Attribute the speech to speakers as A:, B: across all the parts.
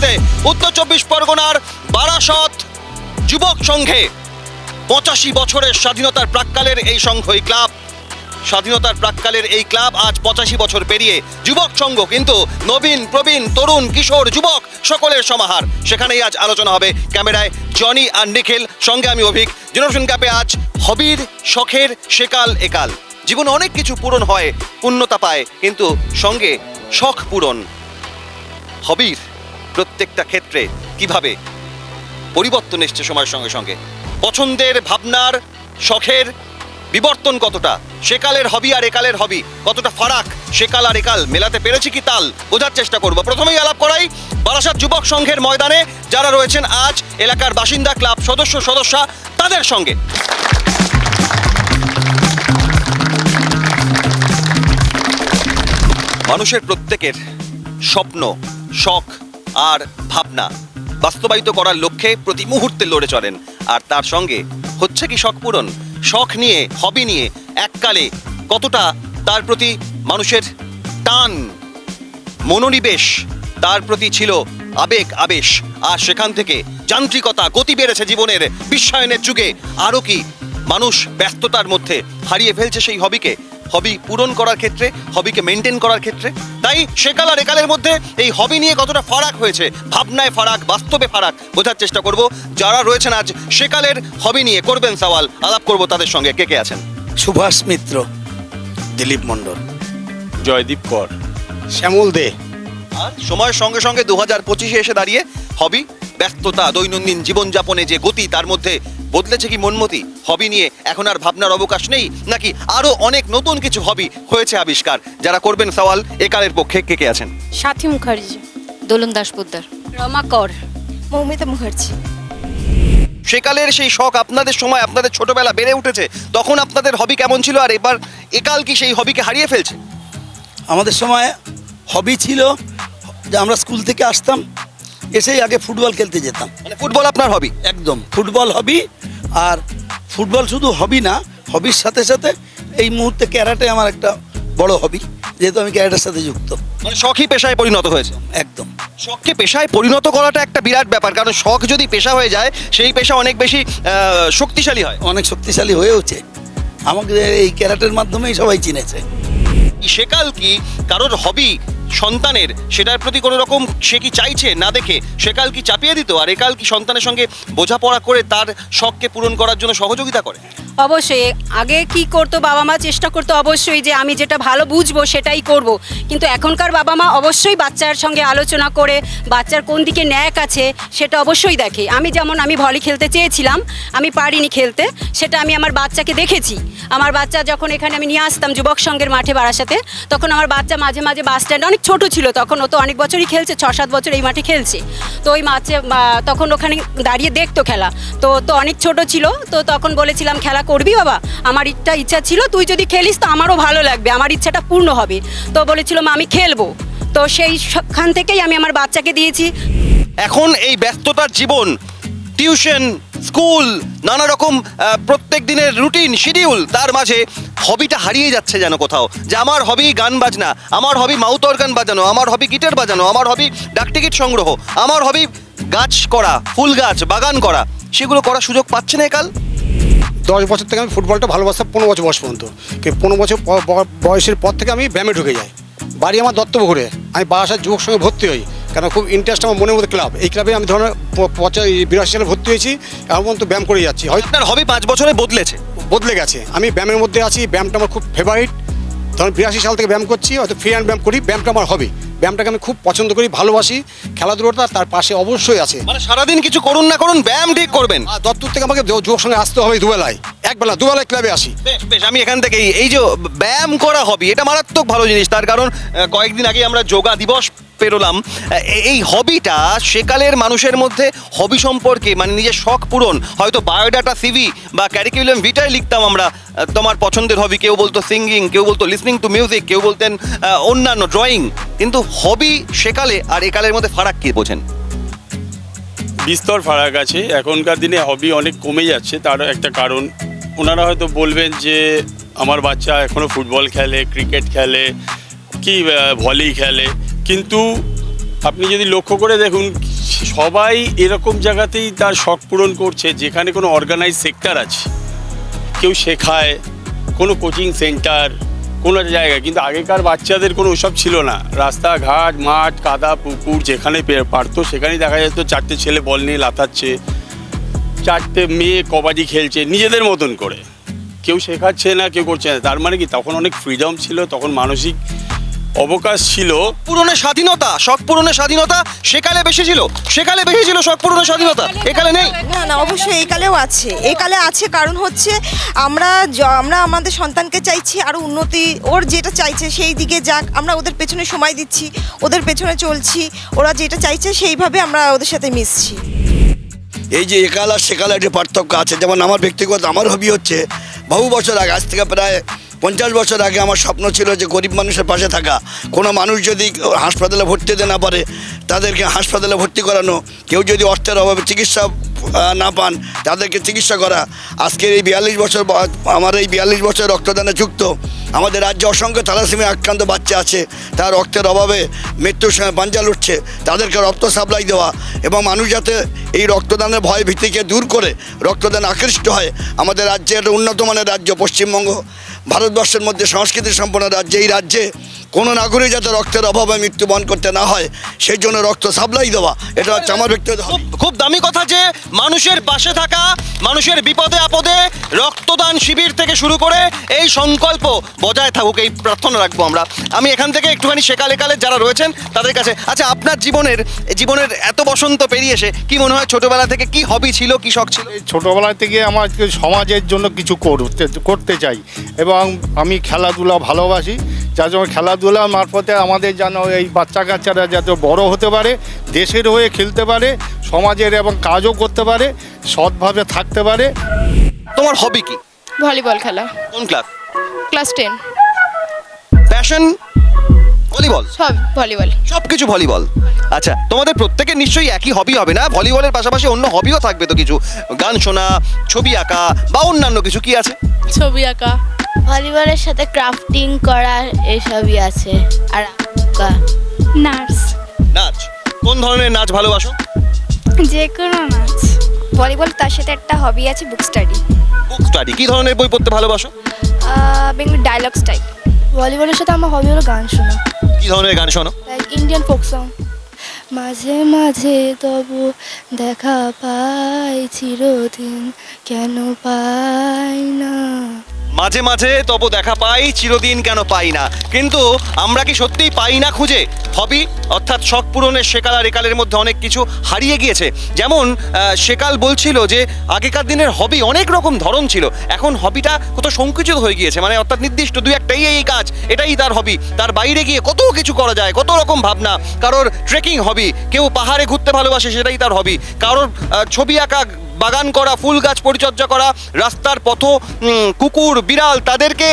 A: মুহূর্তে উত্তর চব্বিশ পরগনার বারাসত যুবক সংঘে পঁচাশি বছরের স্বাধীনতার প্রাক্কালের এই সংঘ, এই ক্লাব। স্বাধীনতার প্রাক্কালের এই ক্লাব আজ পঁচাশি বছর পেরিয়ে যুবক সংঘ কিন্তু নবীন, প্রবীণ, তরুণ, কিশোর, যুবক সকলের সমাহার। সেখানেই আজ আলোচনা হবে ক্যামেরায় জনি আর নিখিল, সঙ্গে আমি অভিক। জেনারেশন ক্যাপে আজ হবির, শখের, সেকাল, একাল। জীবনে অনেক কিছু পূরণ হয় পূর্ণতা পায়, কিন্তু সঙ্গে শখ পূরণ। হবির। প্রত্যেকটা ক্ষেত্রে কীভাবে পরিবর্তন এসছে সময়ের সঙ্গে সঙ্গে? পছন্দের ভাবনার শখের বিবর্তন কতটা? সেকালের হবি আর একালের হবি কতটা ফারাক? সেকাল আর একাল মেলাতে পেরেছি কি তাল? বোঝার চেষ্টা করব। প্রথমেই আলাপ করাই বারাসাত যুবক সংঘের ময়দানে যারা রয়েছেন আজ এলাকার বাসিন্দা, ক্লাব সদস্য, সদস্যা, তাদের সঙ্গে। মানুষের প্রত্যেকের স্বপ্ন, শখ আর ভাবনা। বাস্তবায়িত করার লক্ষ্যে প্রতি মুহূর্তে লড়ে চলেন। আর তার সঙ্গে হচ্ছে কি শখ পূরণ? শখ নিয়ে হবি নিয়ে এককালে কতটা তার প্রতি মানুষের টান? মনোনিবেশ তার প্রতি ছিল আবেগ, আবেশ। আর সেখান থেকে যান্ত্রিকতা, গতি বেড়েছে জীবনের। বিশ্বায়নের যুগে আরও কি মানুষ ব্যস্ততার মধ্যে হারিয়ে ফেলছে সেই হবিকে হবি পূরণ করার ক্ষেত্রে হবিকে মেনটেন করার ক্ষেত্রে? তাই সেকাল আর একালের মধ্যে এই হবি নিয়ে কতটা ফারাক হয়েছে ভাবনায় ফারাক বাস্তবে ফারাক বোঝার চেষ্টা করব। যারা রয়েছেন আজ সেকালের হবি নিয়ে করবেন সওয়াল আলাপ করব তাদের সঙ্গে। কে কে আছেন?
B: সুভাষ মিত্র দিলীপ মণ্ডল।
C: জয়দীপ কর।
B: শ্যামল দে।
A: আর সময়ের সঙ্গে সঙ্গে দু হাজার পঁচিশে এসে দাঁড়িয়ে হবি ব্যস্ততা দৈনন্দিন জীবনযাপনে যে গতি তার মধ্যে বদলেছে কি মনমতি? হবি নিয়ে এখন আর ভাবনার অবকাশ নেই নাকি আরও অনেক নতুন কিছু হবি হয়েছে আবিষ্কার? যারা করবেন সওয়াল একালের পক্ষে কে কে আছেন?
D: সাথী মুখার্জি
E: দোলন দাস পোদ্দার
D: রমা কর
E: মৌমিতা মুখার্জি।
A: সেকালের সেই শখ আপনাদের সময় আপনাদের ছোটবেলা বেড়ে উঠেছে তখন আপনাদের হবি কেমন ছিল আর এবার একাল কি সেই হবিকে হারিয়ে ফেলছে?
B: আমাদের সময় হবি ছিল যে আমরা স্কুল থেকে আসতাম এসেই আগে ফুটবল খেলতে যেতাম।
A: মানে ফুটবল আপনার হবি
B: একদম। ফুটবল হবি আর ফুটবল শুধু হবি না হবির সাথে সাথে এই মুহূর্তে ক্যারাটে আমার একটা বড় হবি যেহেতু আমি ক্যারাটের সাথে যুক্ত।
A: মানে শখই পেশায় পরিণত হয়েছে?
B: একদম।
A: শখকে পেশায় পরিণত করাটা একটা বিরাট ব্যাপার কারণ শখ যদি পেশা হয়ে যায় সেই পেশা অনেক বেশি শক্তিশালী হয়।
B: অনেক শক্তিশালী হয়েওছে আমাকে এই ক্যারাটের মাধ্যমেই সবাই চিনেছে।
A: সেকাল কি? কারোর হবি সন্তানের? সেটার প্রতি কোনো রকম সে কি চাইছে? না দেখে? সেকাল কি চাপিয়ে দিত? আর একাল কি সন্তানের সঙ্গে বোঝাপড়া করে তার শখকে পূরণ করার জন্য সহযোগিতা করে?
D: অবশ্যই। আগে কি করতো বাবা মা? চেষ্টা করতো অবশ্যই যে আমি যেটা ভালো বুঝব সেটাই করব। কিন্তু এখনকার বাবা মা অবশ্যই বাচ্চার সঙ্গে আলোচনা করে, বাচ্চার কোন দিকে ন্যাক আছে সেটা অবশ্যই দেখে। আমি যেমন, আমি ভলি খেলতে চেয়েছিলাম, আমি পারিনি খেলতে, সেটা আমি আমার বাচ্চাকে দেখেছি। আমার বাচ্চা যখন এখানে আমি নিয়ে আসতাম যুবক সংঘের মাঠে বারাসাতে তখন আমার বাচ্চা মাঝে মাঝে বাস স্ট্যান্ডে অনেক ছোট ছিল, তখন ও তো অনেক বছরই খেলছে, ছ সাত বছর এই মাঠে খেলছে। তো ওই মাঠে তখন ওখানে দাঁড়িয়ে দেখতো খেলা। তো তো অনেক ছোট ছিল, তো তখন বলেছিলাম খেলা করবি বাবা? আমার ইচ্ছা ইচ্ছা ছিল, তুই যদি খেলিস তো আমারও ভালো লাগবে। আমার ইচ্ছাটা পূর্ণ হবে। তো বলেছিল, মা, আমি খেলব। তো সেই খান থেকেই আমি আমার বাচ্চাকে দিয়েছি।
A: এখন এই ব্যস্ততার জীবন, টিউশন, স্কুল, নানা রকম প্রত্যেক দিনের রুটিন, শিডিউল, তার মাঝে হবিটা হারিয়ে যাচ্ছে যেন কোথাও। যে আমার হবি গান বাজনা, আমার হবি মাউথ অর্গান বাজানো, আমার হবি গিটার বাজানো, আমার হবি ডাকটিকিট সংগ্রহ, আমার হবি গাছ করা, ফুল গাছ, বাগান করা, সেগুলো করার সুযোগ পাচ্ছে না কাল
C: দশ বছর থেকে আমি ফুটবলটা ভালোবাসতাম পনেরো বছর বয়স পর্যন্ত। কিন্তু পনেরো বছর বয়সের পর থেকে আমি ব্যায়ামে ঢুকে যাই। বাড়ি আমার দত্তপুকুরে। আমি বারাসাত যুবক সঙ্গে ভর্তি হই। কেন খুব ইন্টারেস্ট আমার মনের মধ্যে ক্লাব এই ক্লাবে আমি ধরনের পঁচাশি বিরাশি সালে ভর্তি হয়েছি। এখন পর্যন্ত ব্যায়াম করে যাচ্ছি। হয়তো
A: আপনার হবে পাঁচ বছরে বদলেছে।
C: বদলে গেছে। আমি ব্যায়ামের মধ্যে আছি। ব্যায়ামটা আমার খুব ফেভারিট ধরুন বিরাশি সাল থেকে ব্যায়াম করছি। হয়তো ফ্রি হ্যান্ড ব্যায়াম করি। ব্যায়ামটা আমার হবে ব্যায়ামটাকে আমি খুব পছন্দ করি ভালোবাসি খেলাধুলোটা তার পাশে অবশ্যই আছে।
A: মানে সারাদিন কিছু করুন না করুন ব্যায়াম ঠিক করবেন।
C: আর দত্তর থেকে আমাকে যুবক সঙ্গে আসতে হবে দুবেলায়। একবেলা দুবেলায় ক্লাবে আসি?
A: বেশ বেশ আমি এখান থেকে এই যে ব্যায়াম করা হবি এটা মারাত্মক ভালো জিনিস। তার কারণ কয়েকদিন আগে আমরা যোগা দিবস পেরোলাম। এই হবিটা সেকালের মানুষের মধ্যে হবি সম্পর্কে মানে নিজের শখ পূরণ হয়তো বায়োডাটা সিভি বা ক্যারিকুলাম ভিটায় লিখতাম আমরা তোমার পছন্দের হবি কেউ বলতো সিঙ্গিং কেউ বলতো লিসনিং টু মিউজিক কেউ বলতেন অন্যান্য ড্রয়িং কিন্তু হবি সেকালে আর একালের মধ্যে ফারাক কি বোঝেন?
F: বিস্তর ফারাক আছে। এখনকার দিনে হবি অনেক কমে যাচ্ছে, তার একটা কারণ। ওনারা হয়তো বলবেন যে, আমার বাচ্চা এখনও ফুটবল খেলে, ক্রিকেট খেলে, কি ভলি খেলে। কিন্তু আপনি যদি লক্ষ্য করে দেখুন, সবাই এরকম জায়গাতেই তার শখ পূরণ করছে, যেখানে কোনো অর্গানাইজ সেক্টর আছে। কেউ শেখায়, কোনো কোচিং সেন্টার কোনো জায়গায়। কিন্তু আগেকার বাচ্চাদের কোনো ওসব ছিল না। রাস্তাঘাট, মাঠ, কাদা, পুকুর যেখানে পারতো, সেখানেই দেখা যেত চারটে ছেলে বল নিয়ে লাথাচ্ছে। চারটে মেয়ে কবাডি খেলছে, নিজেদের মতন করে। কেউ শেখাচ্ছে না, কেউ করছে না। তার মানে কি? তখন অনেক ফ্রিডম ছিল, তখন মানসিক অবকাশ ছিল।
A: পূরণের স্বাধীনতা শখ পূরণের স্বাধীনতা সেকালে বেশি ছিল। সেকালে বেশি ছিল শখ পূরণের স্বাধীনতা। একালে নেই।
G: না না অবশ্যই এই কালেও আছে। এই কালে আছে কারণ হচ্ছে আমরা য- আমরা আমাদের সন্তানকে চাইছি আরও উন্নতি। ওর যেটা চাইছে সেই দিকে যাক। আমরা ওদের পেছনে সময় দিচ্ছি ওদের পেছনে চলছি। ওরা যেটা চাইছে সেইভাবে আমরা ওদের সাথে মিশছি।
B: এই যে একাল আর সেকালে একটা পার্থক্য আছে যেমন আমার ব্যক্তিগত আমার হবি হচ্ছে বহু বছর আগে আজ থেকে প্রায় পঞ্চাশ বছর আগে আমার স্বপ্ন ছিল যে গরিব মানুষের পাশে থাকা। কোনো মানুষ যদি হাসপাতালে ভর্তি হতে না পারে, তাদেরকে হাসপাতালে ভর্তি করানো। কেউ যদি অর্থের অভাবে চিকিৎসা না পান, তাদেরকে চিকিৎসা করা। আজকের এই বিয়াল্লিশ বছর আমার এই বিয়াল্লিশ বছর রক্তদানে যুক্ত, আমাদের রাজ্যে অসংখ্য থ্যালাসেমিয়া আক্রান্ত বাচ্চা আছে, তার রক্তের অভাবে মৃত্যুর সময় পাঞ্জাল উঠছে, তাদেরকে রক্ত সাপ্লাই দেওয়া এবং মানুষ যাতে এই রক্তদানের ভয় ভীতিকে দূর করে রক্তদান আকৃষ্ট হয়, আমাদের রাজ্যের উন্নত মানের রাজ্য পশ্চিমবঙ্গ, ভারতবর্ষের মধ্যে সংস্কৃতি সম্পন্ন রাজ্যে, এই রাজ্যে কোনো নাগরিক যাতে রক্তের অভাবে মৃত্যুবরণ করতে না হয় সেই জন্য রক্ত সাপ্লাই দেওয়া। এটা হচ্ছে আমার ব্যক্তিগত
A: খুব দামি কথা যে মানুষের পাশে থাকা মানুষের বিপদে আপদে রক্তদান শিবির থেকে শুরু করে এই সংকল্প বজায় থাকুক এই প্রার্থনা রাখব আমরা। আমি এখান থেকে একটুখানি সেকালে কালে যারা রয়েছেন তাদের কাছে আচ্ছা আপনার জীবনের জীবনের এত বসন্ত পেরিয়ে এসে কি মনে হয় ছোটবেলা থেকে কি হবি ছিল কি শখ ছিল?
H: এই ছোটোবেলা থেকে আমার সমাজের জন্য কিছু করতে করতে চাই। এবং আমি খেলাধুলা ভালোবাসি যার জন্য খেলাধুলা মারফতে আমাদের যেন এই বাচ্চা কাচ্চারা যাতে বড় হতে পারে দেশের হয়ে খেলতে পারে সমাজের এবং কাজও করতে পারে সৎভাবে থাকতে পারে।
A: তোমার হবি কি?
E: ভলিবল খেলা।
A: কোন class
E: class ten
A: passion volleyball?
E: সব ভলিবল।
A: সব কিছু ভলিবল। আচ্ছা তোমাদের প্রত্যেকের নিশ্চয়ই একই হবি হবে না? ভলিবলের পাশাপাশি অন্য হবিও থাকবে তো কিছু? গান শোনা ছবি আঁকা বা অন্যান্য কিছু কি আছে?
E: ছবি আঁকা।
I: ভলিবলের সাথে ক্রাফটিং করা এসবই আছে। আর আঁকা
E: নার্স
A: নাচ? কোন ধরনের নাচ ভালোবাসো?
E: যে কোনো নাচ। ভলিবল তার সাথে একটা হবি আছে বুক স্টাডি
A: বুক স্টাডি কি ধরনের বই পড়তে ভালোবাসো?
E: বেঙ্গলি ডায়লগ স্টাইল ভলিবলের সাথে আমার হবি হলো গান শোনা।
A: কি ধরনের গান শোনো?
E: ইন্ডিয়ান ফোক সং মাঝে মাঝে তবু দেখা পাই চিরদিন কেন পাই না?
A: মাঝে মাঝে তবু দেখা পাই, চিরদিন কেন পাই না। কিন্তু আমরা কি সত্যিই পাই না খুঁজে? হবি, অর্থাৎ শখ পূরণের সেকাল আর একালের মধ্যে অনেক কিছু হারিয়ে গিয়েছে। যেমন সেকাল বলছিল যে, আগেকার দিনের হবি অনেক রকম ধরন ছিল। এখন হবিটা কত সংকুচিত হয়ে গিয়েছে। মানে অর্থাৎ নির্দিষ্ট দুই একটাই এই কাজ, এটাই তার হবি। তার বাইরে গিয়ে কত কিছু করা যায়, কত রকম ভাবনা। কারোর ট্রেকিং হবি, কেউ পাহাড়ে ঘুরতে ভালোবাসে, সেটাই তার হবি। কারোর ছবি আঁকা বাগান করা ফুল গাছ পরিচর্যা করা রাস্তার পথ কুকুর বিড়াল তাদেরকে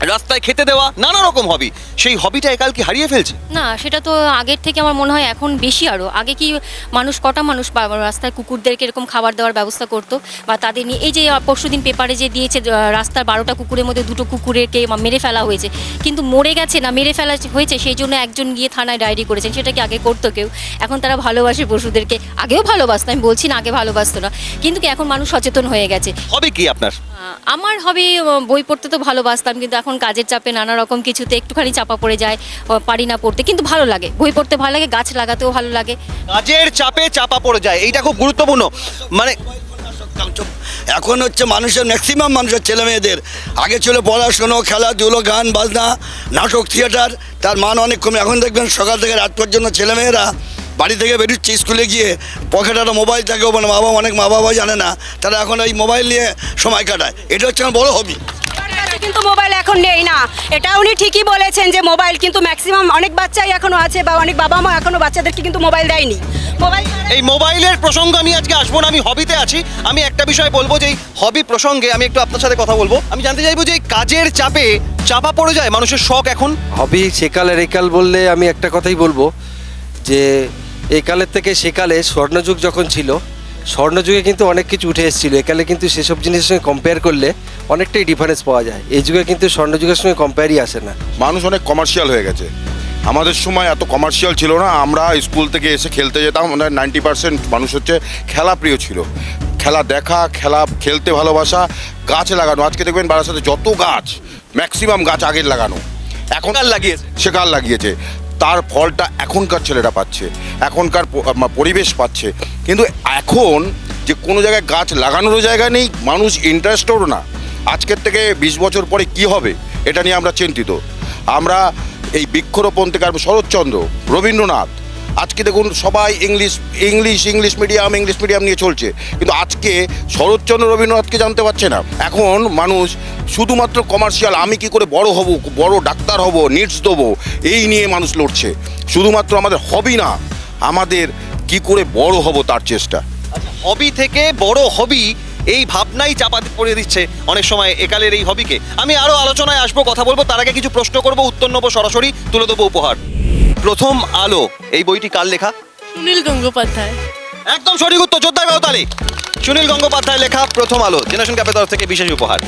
A: রাস্তায় খেতে দেওয়া নানা রকম হবি সেই হবিটা একাল কি হারিয়ে ফেলছে।
J: না সেটা তো আগের থেকে আমার মনে হয় এখন বেশি আরও আগে কি মানুষ কটা মানুষ রাস্তায় কুকুরদেরকে এরকম খাবার দেওয়ার ব্যবস্থা করতো বা তাদের নিয়ে এই যে পরশুদিন পেপারে যে দিয়েছে রাস্তার বারোটা কুকুরের মধ্যে দুটো কুকুরকে মা- মেরে ফেলা হয়েছে। কিন্তু মরে গেছে না মেরে ফেলা হয়েছে সেই জন্য একজন গিয়ে থানায় ডায়েরি করেছেন। সেটা কি আগে করতো কেউ? এখন তারা ভালোবাসে পশুদেরকে। আগেও ভালোবাসতো আমি বলছি না আগে ভালোবাসতো না। কিন্তু কি এখন মানুষ সচেতন হয়ে গেছে।
A: হবে কি আপনার?
J: আমার হবে বই পড়তে তো ভালোবাসতাম কিন্তু এখন কাজের চাপে নানা রকম কিছুতে একটুখানি চাপা পড়ে যায় পারি না পড়তে। কিন্তু ভালো লাগে বই পড়তে ভালো লাগে গাছ লাগাতেও ভালো লাগে।
A: কাজের চাপে চাপা পড়ে যায় এইটা খুব গুরুত্বপূর্ণ। মানে
B: এখন হচ্ছে মানুষের ম্যাক্সিমাম মানুষের ছেলে মেয়েদের আগে ছিল পড়াশুনো খেলাধুলো গান বাজনা নাটক থিয়েটার তার মান অনেক কমে। এখন দেখবেন সকাল থেকে রাত পর্যন্ত ছেলেমেয়েরা বাড়ি থেকে বেরোচ্ছে স্কুলে গিয়ে পকেটে একটা মোবাইল থাকেও মানে মা বাবা অনেক মা বাবা জানে না তারা এখন এই মোবাইল নিয়ে সময় কাটায়। এটা হচ্ছে আমার বড়ো হবি
D: আমার কিন্তু মোবাইল এখন নেই না। এটা উনি ঠিকই বলেছেন যে মোবাইল কিন্তু ম্যাক্সিমাম অনেক বাচ্চাই এখনও আছে বা অনেক বাবা মা এখনও বাচ্চাদেরকে কিন্তু মোবাইল দেয়নি। মোবাইল
A: এই মোবাইলের প্রসঙ্গ আমি আজকে আসব না আমি হবিতে আছি। আমি একটা বিষয় বলব যে এই হবি প্রসঙ্গে আমি একটু আপনার সাথে কথা বলব। আমি জানতে চাইব যে এই কাজের চাপে চাপা পড়ে যায় মানুষের শখ এখন?
K: হবি সেকালের একাল বললে আমি একটা কথাই বলব যে একালের থেকে সেকালে স্বর্ণযুগ যখন ছিল স্বর্ণযুগে কিন্তু অনেক কিছু উঠে এসেছিল। একালে কিন্তু সেসব জিনিসের সঙ্গে কম্পেয়ার করলে অনেকটাই ডিফারেন্স পাওয়া যায়। এই যুগে কিন্তু স্বর্ণযুগের সঙ্গে কম্পেয়ারই আসে না।
L: মানুষ অনেক কমার্শিয়াল হয়ে গেছে। আমাদের সময় এত কমার্শিয়াল ছিল না আমরা স্কুল থেকে এসে খেলতে যেতাম আমাদের নাইনটি পার্সেন্ট মানুষ হচ্ছে খেলা প্রিয় ছিল। খেলা দেখা খেলা খেলতে ভালোবাসা গাছ লাগানো। আজকে দেখবেন বারাসাতে যত গাছ ম্যাক্সিমাম গাছ আগের লাগানো। এখন
A: আর লাগিয়েছে?
L: সে কার লাগিয়েছে? তার ফলটা এখনকার ছেলেরা পাচ্ছে, এখনকার পরিবেশ পাচ্ছে। কিন্তু এখন যে কোনো জায়গায় গাছ লাগানোরও জায়গা নেই, মানুষ ইন্টারেস্টেডও না। আজকের থেকে বিশ বছর পরে কি হবে, এটা নিয়ে আমরা চিন্তিত। আমরা এই বৃক্ষরোপণ থেকে আর শরৎচন্দ্র, রবীন্দ্রনাথ আজকে দেখুন সবাই English English English medium English medium নিয়ে চলছে। কিন্তু আজকে শরৎচন্দ্র রবীন্দ্রনাথকে জানতে পারছে না। এখন মানুষ শুধুমাত্র কমার্শিয়াল আমি কি করে বড় হব, বড় ডাক্তার হব নিটস দেবো, এই নিয়ে মানুষ লড়ছে। শুধুমাত্র আমাদের হবি না, আমাদের কি করে বড় হব তার চেষ্টা।
A: হবি থেকে বড় হবি এই ভাবনাই চাপা পড়ে দিচ্ছে অনেক সময় একালের এই হবিকে আমি আরও আলোচনায় আসব, কথা বলব, তার আগে কিছু প্রশ্ন করব, উত্তর নেব সরাসরি, তুলে দেবো উপহার। প্রথম আলো। এই বইটি কার লেখা?
I: সুনীল গঙ্গোপাধ্যায়।
A: একদম সঠিক উত্তর যোদ্ধা গাওতালি সুনীল গঙ্গোপাধ্যায় লেখা প্রথম আলো জেনারেশন ক্যাপের তরফ থেকে বিশেষ উপহার।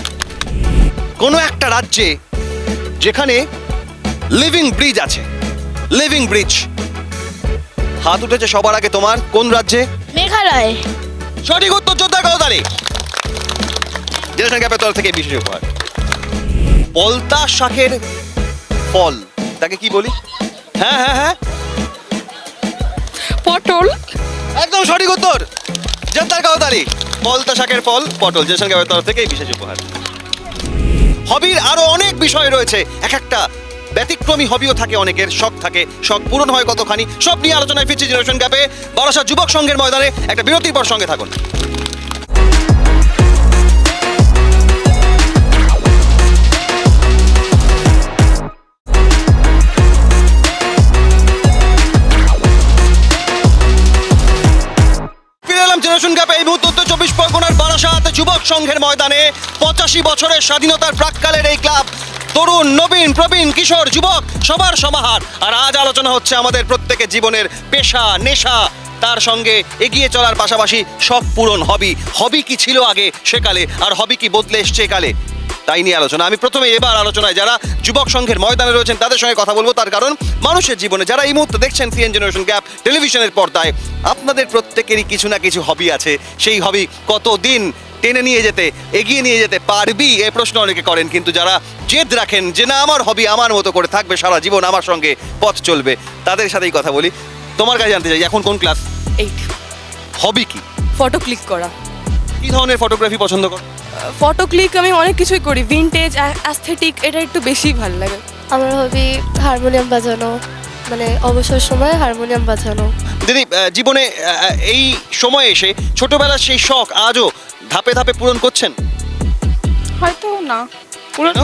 A: কোনো একটা রাজ্যে যেখানে লিভিং ব্রিজ আছে লিভিং ব্রিজ হাত উঠেছে সবার আগে তোমার কোন রাজ্যে?
I: মেঘালয়।
A: সঠিক উত্তর যোদ্ধা গাওতালি জেনারেশন ক্যাপের তরফ থেকে বিশেষ উপহার। পলতা শাকের ফল তাকে কি বলি? হ্যাঁ হ্যাঁ হ্যাঁ।
I: পটল।
A: একদম সঠিক উত্তর। জনতার গাওতালি পলতা শাকের ফল পটল জেসন গাবের তরফ থেকে এই বিশেষ উপহার। হবির আরও অনেক বিষয় রয়েছে। এক একটা ব্যতিক্রমী হবিও থাকে অনেকের শখ থাকে। শখ পূরণ হয় কতখানি সব নিয়ে আলোচনায় ফিরছি জেনারেশন গ্যাপে বারাসা যুবক সংঘের ময়দানে একটা বিরতির পর সঙ্গে থাকুন। পঁচাশি বছরের স্বাধীনতার প্রাককালের এই ক্লাব। তরুণ, নবীন, প্রবীণ, কিশোর, যুবক, সবার সমাহার। আর আজ আলোচনা হচ্ছে আমাদের প্রত্যেকের জীবনের পেশা, নেশা। তার সঙ্গে এগিয়ে চলার পাশাপাশি সব পূরণ, হবি। হবি কি ছিল আগে, সেকালে। আর হবি কি বদলে এসছে কালে তাই নিয়ে আলোচনা। আমি প্রথমে এবার আলোচনায় যারা যুবক সংঘের ময়দানে রয়েছেন, তাদের সঙ্গে কথা বলব। তার কারণ, মানুষের জীবনে যারা এই মুহূর্তে দেখছেন সিএন জেনারেশন গ্যাপ টেলিভিশনের পর্দায়, আপনাদের প্রত্যেকেরই কিছু না কিছু হবি আছে। সেই হবি কতদিন টেনে নিয়ে যেতে এগিয়ে নিয়ে যেতে পারবি? এ প্রশ্ন অনেকে করেন কিন্তু যারা জেদ রাখেন যে না আমার হবি আমার মতো করে থাকবে সারা জীবন আমার সঙ্গে পথ চলবে তাদের সাথেই কথা বলি। তোমার কাছে জানতে চাই এখন কোন ক্লাস
I: এইট
A: হবি কি?
I: ফটো ক্লিক করা।
A: কি ধরনের ফটোগ্রাফি পছন্দ কর?
I: ফটো ক্লিক আমি অনেক কিছুই করি ভিনটেজ অ্যাস্থেটিক এটা একটু বেশি ভালো লাগে।
E: আমার হবি হারমোনিয়াম বাজানো মানে অবসর সময় হারমোনিয়াম বাজানো।
A: দিদি জীবনে এই সময় এসে ছোটবেলার সেই শখ আজও ধাপে ধাপে পূরণ করছেন?
I: হয়তো না। পুরো
A: No?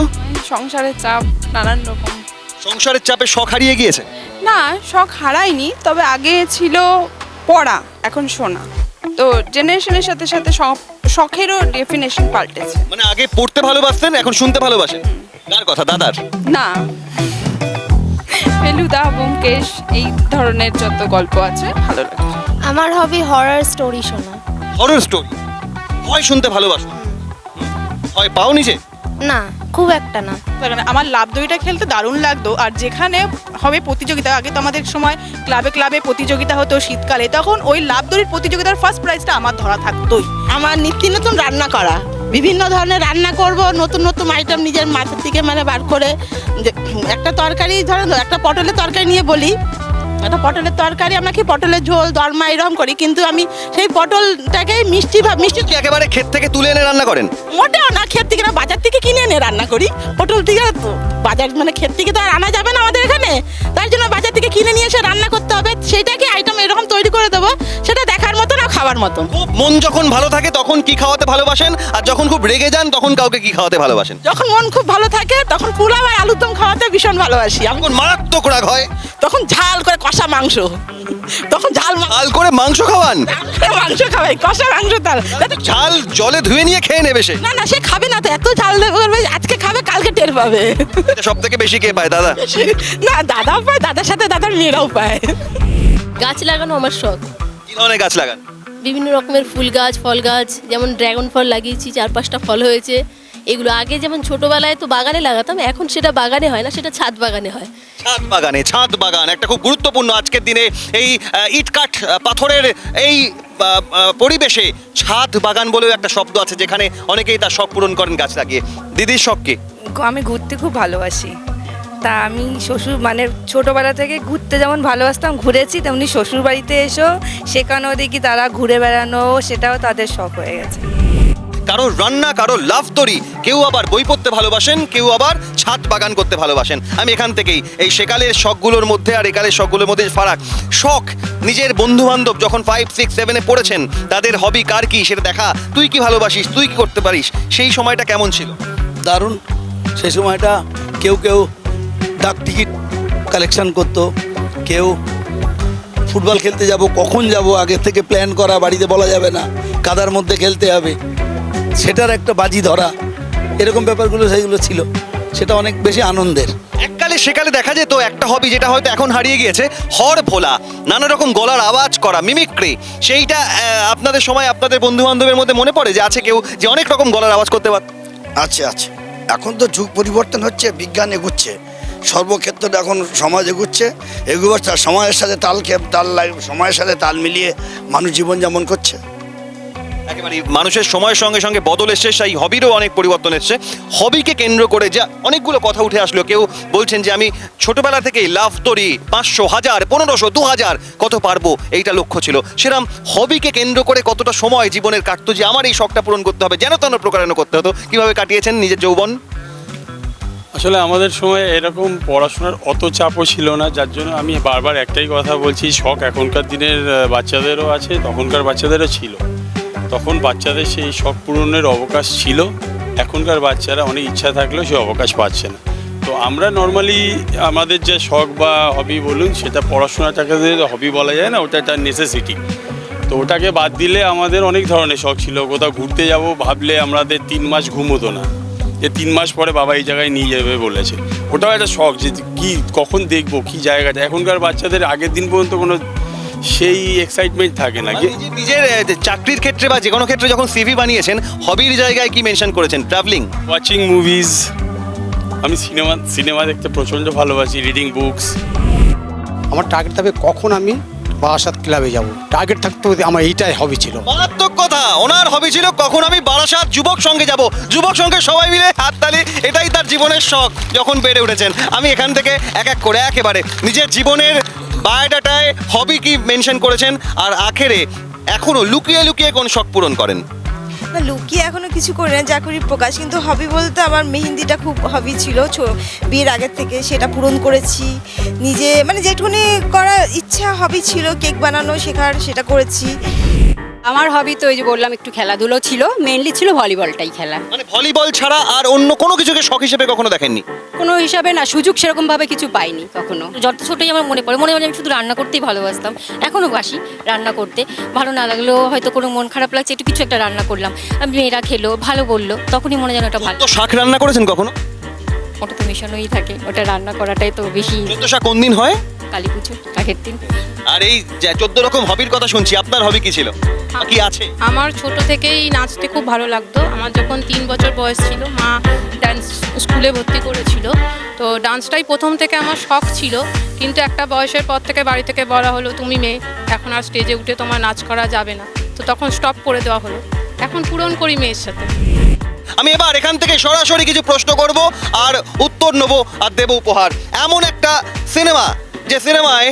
I: সংসারের চাপ নানান রকম।
A: সংসারের চাপে শখ হারিয়ে গিয়েছে?
I: না শখ হারায়নি তবে আগে ছিল পড়া এখন শোনা। তো জেনারেশনের সাথে সাথে শখ- শখেরও ডেফিনেশন পাল্টেছে।
A: মানে আগে পড়তে ভালোবাসতেন এখন শুনতে ভালোবাসেন? কার কথা দাদার?
I: না। ফেলুদা ব্যোমকেশ এই ধরনের যত গল্প আছে ভালো লাগে
E: আমার হবি হরর স্টোরি শোনা।
A: হরর স্টোরি হয় শুনতে ভালোবাসো। হয় পাও নিজে?
E: না খুব একটা না।
M: মানে আমার লাভ দইটা খেলতে দারুণ লাগতো আর যেখানে হবে প্রতিযোগিতা আগে তো আমাদের সময় ক্লাবে ক্লাবে প্রতিযোগিতা হতো শীতকালে তখন ওই লাভ দড়ির প্রতিযোগিতার ফার্স্ট প্রাইজটা আমার ধরা থাকতোই।
N: আমার নিত্য নতুন রান্না করা। বিভিন্ন ধরনের রান্না করব নতুন নতুন আইটেম নিজের মাথার থেকে মানে বার করে। যে একটা তরকারি ধরেন একটা পটলের তরকারি নিয়ে বলি একটা পটলের তরকারি আমরা কি পটলের ঝোল দরমা এরকম করি কিন্তু আমি সেই পটলটাকে মিষ্টি ভাব মিষ্টি
A: কি একেবারে ক্ষেত থেকে তুলে এনে রান্না করেন?
N: মোটেও না ক্ষেত থেকে না বাজার থেকে কিনে এনে রান্না করি। পটল থেকে তো বাজার মানে ক্ষেত থেকে তো আর আনা যাবে না আমাদের এখানে। তার জন্য বাজার থেকে কিনে নিয়ে এসে রান্না করতে হবে। সেটাকে এরকম তৈরি করে দেবো সেটা দেখার মতো না খাওয়ার মতো
A: খুব মন যখন ভালো থাকে তখন কি খাওয়াতে ভালোবাসেন? আর যখন খুব রেগে যান তখন কাউকে কি খাওয়াতে ভালোবাসেন?
N: যখন মন খুব ভালো থাকে তখন পোলাও আর আলুর দম খাওয়াতে ভীষণ ভালোবাসি। আমি
A: তখন মারাত্মক রাগ হয়।
N: তখন ঝাল করে কষা মাংস। তখন ঝাল মা-
A: ঝাল করে মাংস খাওয়ান?
N: মাংস খাওয়াই কষা মাংস তার। যাতে-
A: ঝাল জলে ধুয়ে নিয়ে খেয়ে নেবে সে।
N: না না সে খাবে না তো এত ঝাল দেবে আজকে খাবে কালকে টের পাবে।
A: সব থেকে বেশি কে পায় দাদা?
N: না দাদাও পায় দাদার সাথে দাদার মেয়েরাও পায়।
J: গাছ লাগানো আমার শখ।
A: কি ধরনের গাছ লাগান?
J: বিভিন্ন রকমের ফুল গাছ ফল গাছ যেমন ড্রাগন ফল লাগিয়েছি চার পাঁচটা ফল হয়েছে।
O: এগুলো আগে যেমন ছোটোবেলায় তো বাগানে লাগাতাম এখন সেটা বাগানে হয় না সেটা ছাদ বাগানে হয়।
A: ছাদ বাগানে ছাদ বাগান একটা খুব গুরুত্বপূর্ণ আজকের দিনে এই ইটকাঠ পাথরের এই পরিবেশে ছাদ বাগান বলেও একটা শব্দ আছে যেখানে অনেকেই তার শখ পূরণ করেন গাছ লাগিয়ে। দিদির শখ কি?
P: আমি ঘুরতে খুব ভালোবাসি। তা আমি শ্বশুর মানে ছোটোবেলা থেকে ঘুরতে যেমন ভালোবাসতাম ঘুরেছি তেমনি শ্বশুর বাড়িতে এসেও সেখানেও দেখি তারা ঘুরে বেড়ানো সেটাও তাদের শখ হয়ে গেছে।
A: কারও রান্না কারও লাভ তরি কেউ আবার বই পড়তে ভালোবাসেন কেউ আবার ছাদ বাগান করতে ভালোবাসেন। আমি এখান থেকেই এই সেকালের শখগুলোর মধ্যে আর একালের শখগুলোর মধ্যে ফারাক। শখ নিজের বন্ধু বান্ধব যখন ফাইভ সিক্স সেভেনে পড়েছেন তাদের হবি কার কি সেটা দেখা তুই কি ভালোবাসিস তুই কি করতে পারিস সেই সময়টা কেমন ছিল?
B: দারুণ। সেই সময়টা কেউ কেউ ডাক টিকিট কালেকশন করতো। কেউ ফুটবল খেলতে যাব কখন যাব আগে থেকে প্ল্যান করা বাড়িতে বলা যাবে না কাদার মধ্যে খেলতে হবে। সেটার একটা বাজি ধরা এরকম ব্যাপারগুলো সেইগুলো ছিল। সেটা অনেক বেশি আনন্দের।
A: এককালে সেকালে দেখা যেত একটা হবি যেটা হয়তো এখন হারিয়ে গিয়েছে হর ভোলা নানা রকম গলার আওয়াজ করা মিমিক্রি সেইটা আপনাদের সময় আপনাদের বন্ধু বান্ধবের মধ্যে মনে পড়ে যে আছে কেউ যে অনেক রকম গলার আওয়াজ করতে পারত।
B: আছে আচ্ছা এখন তো যুগ পরিবর্তন হচ্ছে বিজ্ঞান এগুচ্ছে। সর্বক্ষেত্রে এখন সমাজ এগুচ্ছে, এগুবার সময়ের সাথে তাল খেয়ে তাল সময়ের সাথে তাল মিলিয়ে মানুষ জীবনযাপন করছে।
A: একেবারে মানুষের সময়ের সঙ্গে সঙ্গে বদল এসছে, সেই হবিরও অনেক পরিবর্তন এসছে। হবিকে কেন্দ্র করে যা অনেকগুলো কথা উঠে আসলো, কেউ বলছেন যে আমি ছোটবেলা থেকেই লাভ তরি, পাঁচশো হাজার, পনেরোশো, দু হাজার, কত পারব? এইটা লক্ষ্য ছিল। সেরকম হবিকে কেন্দ্র করে কতটা সময় জীবনের কাটতো যে আমার এই শখটা পূরণ করতে হবে, যেন তেন প্রকারণ করতে হতো। কীভাবে কাটিয়েছেন নিজের যৌবন?
F: আসলে আমাদের সময় এরকম পড়াশোনার অত চাপও ছিল না, যার জন্য আমি বারবার একটাই কথা বলছি, শখ এখনকার দিনের বাচ্চাদেরও আছে, তখনকার বাচ্চাদেরও ছিল। তখন বাচ্চাদের সেই শখ পূরণের অবকাশ ছিল, এখনকার বাচ্চারা অনেক ইচ্ছা থাকলেও সে অবকাশ পাচ্ছে না। তো আমরা নর্মালি আমাদের যে শখ বা হবি বলুন, সেটা পড়াশোনাটাকে হবি বলা যায় না, ওটা একটা নেসেসিটি তো ওটাকে বাদ দিলে আমাদের অনেক ধরনের শখ ছিল, কোথাও ঘুরতে যাব ভাবলে আমাদের তিন মাস ঘুম হতো না। যে তিন মাস পরে বাবা এই জায়গায় নিয়ে যাবে বলেছে। ওটাও একটা শখ যে কি কখন দেখব কি জায়গাটা এখনকার বাচ্চাদের আগের দিন পর্যন্ত কোনো সেই এক্সাইটমেন্ট থাকে না। কি
A: নিজের চাকরির ক্ষেত্রে বা যে কোনো ক্ষেত্রে যখন সিভি বানিয়েছেন হবির জায়গায় কি মেনশন করেছেন? ট্রাভেলিং
F: ওয়াচিং মুভিজ আমি সিনেমা সিনেমা দেখতে প্রচণ্ড ভালোবাসি রিডিং বুকস
C: আমার টার্গেট থাকবে কখন আমি বারাসাত ক্লাবে যাব। টার্গেট থাকতে আমার এইটাই হবি ছিল।
A: মারাত্মক কথা। ওনার হবি ছিল কখন আমি বারাসাত যুবক সঙ্গে যাব। যুবক সঙ্গে সবাই মিলে হাততালি, এটাই তার জীবনের শখ, যখন বেড়ে উঠেছেন। আমি এখান থেকে এক এক করে একেবারে নিজের জীবনের বায়োডাটায় হবি কি মেনশন করেছেন, আর আখেরে এখনও লুকিয়ে লুকিয়ে কোন শখ পূরণ করেন?
G: না, লুকিয়ে এখনও কিছু করি না যা করি প্রকাশ। কিন্তু হবি বলতে আমার মেহেন্দিটা খুব হবি ছিল বিয়ের আগের থেকে সেটা পূরণ করেছি। নিজে মানে যেটুকুনি করার ইচ্ছা হবি ছিল কেক বানানো, শেখার, সেটা করেছি।
D: আমার হবি তো ওই যে বললাম একটু খেলাধুলো ছিল মেনলি ছিল ভলিবলটাই খেলা।
A: মানে ভলিবল ছাড়া আর অন্য কোনো কিছুকে শখ হিসেবে কখনো দেখেননি?
D: কোনো হিসাবে না সুযোগ সেরকমভাবে কিছু পাইনি কখনো।
J: যত ছোটই আমার মনে পড়ে মনে হয় আমি শুধু রান্না করতেই ভালোবাসতাম। এখনও বাসি রান্না করতে। ভালো না লাগলেও হয়তো কোনো মন খারাপ লাগছে একটু কিছু একটা রান্না করলাম। আমি মেয়েরা খেলো ভালো বলল তখনই মনে যেন ওটা ভালো।
A: তো শাক রান্না করেছেন কখনো?
J: ওটা তো মেশানোই থাকে ওটা রান্না করাটাই তো বেশি
A: শাক কোন দিন হয়?
J: কালী পুজো আগের দিন।
A: আর এই চোদ্দ রকম হবির কথা শুনছি আপনার হবি কি ছিল? কি আছে?
Q: আমার ছোট থেকেই নাচতে খুব ভালো লাগতো। আমার যখন তিন বছর বয়স ছিল মা ডান্স স্কুলে ভর্তি করেছিল। তো ডান্সটাই প্রথম থেকে আমার শখ ছিল। কিন্তু একটা বয়সের পর থেকে বাড়ি থেকে বলা হলো তুমি মেয়ে এখন আর স্টেজে উঠে তোমার নাচ করা যাবে না। তো তখন স্টপ করে দেওয়া হলো। এখন পূরণ করি মেয়ের সাথে।
A: আমি এবার এখান থেকে সরাসরি কিছু প্রশ্ন করব আর উত্তর নেব আর দেব উপহার। এমন একটা সিনেমা যে সিনেমায়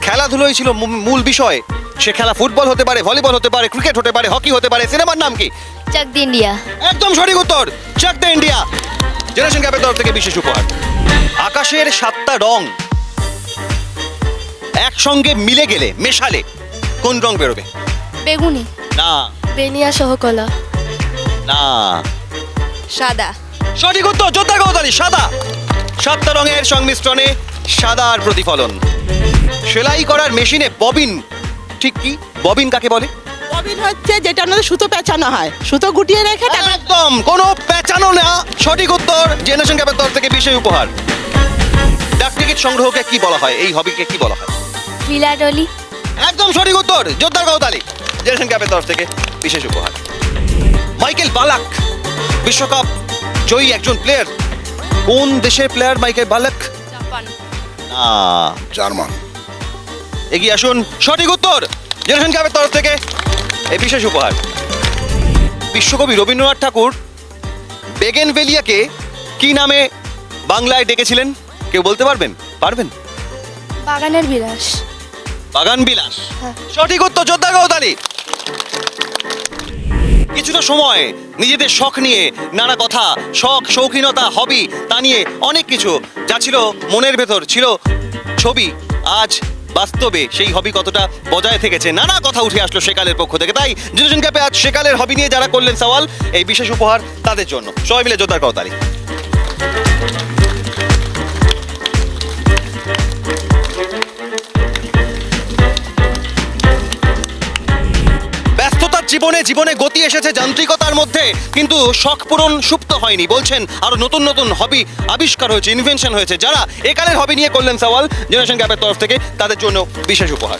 A: খেলাধুলোই ছিল মূল বিষয় সে খেলা ফুটবল হতে পারে ভলিবল হতে পারে ক্রিকেট হতে পারে হকি হতে পারে সিনেমার নাম কি?
E: চাক দি ইন্ডিয়া।
A: একদম সঠিক উত্তর চাক দ্য ইন্ডিয়া। জেনারেশন ক্যাপের তরফ থেকে বিশেষ উপহার। আকাশের সাতটা রং একসঙ্গে মিলে গেলে মেশালে কোন রং বেরোবে?
E: বেগুনি।
A: না।
E: বেনিয়া সহকলা।
A: না।
G: সাদা।
A: সঠিক উত্তর যোদ্ধা গৌতালি সাদা। সাতটা রঙের সংমিশ্রণে সাদার প্রতিফলন। সেলাই করার মেশিনে ববিন ঠিক কি? ববিন কাকে বলে?
N: ববিন হচ্ছে যেটা আমাদের সুতো পেঁচানো হয়। সুতো গুটিয়ে রেখে
A: একদম কোনো পেঁচানো না। সঠিক উত্তর জেনারেশন ক্যাপের তরফ থেকে বিশেষ উপহার। ডাক টিকিট সংগ্রহকে কি বলা হয়? এই হবিকে কি বলা হয়?
E: ফিলাডলি
A: একদম সঠিক উত্তর যোদ্ধার গৌতালি জেনারেশন ক্যাপের তরফ থেকে বিশেষ উপহার। মাইকেল বালাক বিশ্বকাপ জয়ী একজন প্লেয়ার কোন দেশের প্লেয়ার মাইকেল বালক? না।
L: জার্মান।
A: এগিয়ে আসুন সঠিক উত্তর জেনারেশন ক্যাবের তরফ থেকে। এই বিশেষ উপহার। বিশ্বকবি রবীন্দ্রনাথ ঠাকুর বেগেনভেলিয়াকে কি নামে বাংলায় ডেকেছিলেন? কেউ বলতে পারবেন? পারবেন?
E: বাগানের বিলাস।
A: বাগান বিলাস।
E: হ্যাঁ।
A: সঠিক উত্তর যোদ্ধা গৌতালি। কিছুটা সময় নিজেদের শখ নিয়ে, নানা কথা, শখ, শৌখিনতা হবি তা নিয়ে অনেক কিছু। যা ছিল মনের ভেতর, ছিল ছবি। আজ বাস্তবে সেই হবি কতটা বজায় থেকেছে, নানা কথা উঠে আসলো সেকালের পক্ষ থেকে। তাই জেনারেশন ক্যাপে আজ সেকালের হবি নিয়ে যারা করলেন সওয়াল, এই বিশেষ উপহার তাদের জন্য। সবাই মিলে যোদ্ধার করতালি জীবনে জীবনে গতি এসেছে যান্ত্রিকতার মধ্যে, কিন্তু শখ পূরণ সুপ্ত হয়নি। বলছেন, আরও নতুন নতুন হবি আবিষ্কার হয়েছে ইনভেনশন হয়েছে, যারা একালের হবি নিয়ে করলেন সওয়াল জেনারেশন গ্যাপের তরফ থেকে তাদের জন্য বিশেষ উপহার।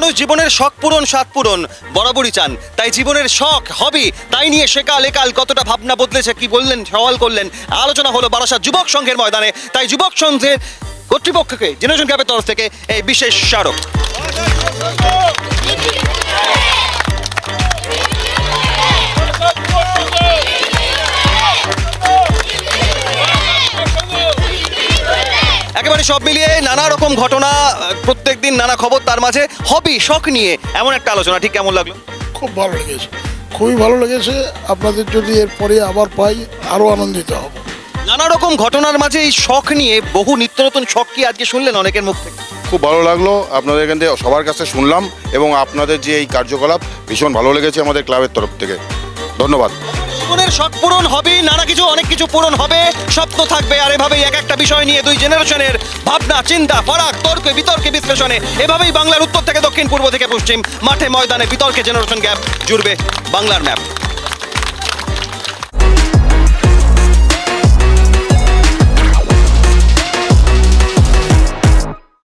A: মানুষ জীবনের শখ পূরণ, স্বাদ পূরণ। বরাবরই চান। তাই জীবনের শখ হবি তাই নিয়ে সেকাল একাল কতটা ভাবনা বদলেছে, কি বললেন, সওয়াল করলেন। আলোচনা হলো বারাসাত যুবক সংঘের ময়দানে। তাই যুবক সংঘের কর্তৃপক্ষকে জেনারেশন ক্যাপের তরফ থেকে এই বিশেষ স্মারক। একেবারে সব মিলিয়ে নানা রকম ঘটনা প্রত্যেক দিন নানা খবর তার মাঝে। হবি শখ নিয়ে এমন একটা আলোচনা ঠিক কেমন লাগল?
R: খুব ভালো লেগেছে। খুবই ভালো লেগেছে। আপনাদের যদি এরপরে আবার পাই আরও আনন্দিত হব।
A: নানা রকম ঘটনার মাঝে এই শখ নিয়ে বহু নিত্য নতুন শখ কি আজকে শুনলেন অনেকের মুখ থেকে?
L: খুব ভালো লাগল। আপনাদের এখান থেকে সবার কাছে শুনলাম এবং আপনাদের যে এই কার্যকলাপ ভীষণ ভালো লেগেছে আমাদের ক্লাবের তরফ থেকে। ধন্যবাদ।
A: জীবনের শখ পূরণ হবে, নানা কিছু, অনেক কিছু পূরণ হবে, স্বপ্ন থাকবে। আর এভাবেই এক একটা বিষয় নিয়ে দুই জেনারেশনের ভাবনা, চিন্তা, ফারাক, তর্কে, বিতর্কে বিশ্লেষণে এভাবেই বাংলার উত্তর থেকে দক্ষিণ পূর্ব থেকে পশ্চিম মাঠে ময়দানে বিতর্কে জেনারেশন গ্যাপ জুড়বে বাংলার ম্যাপ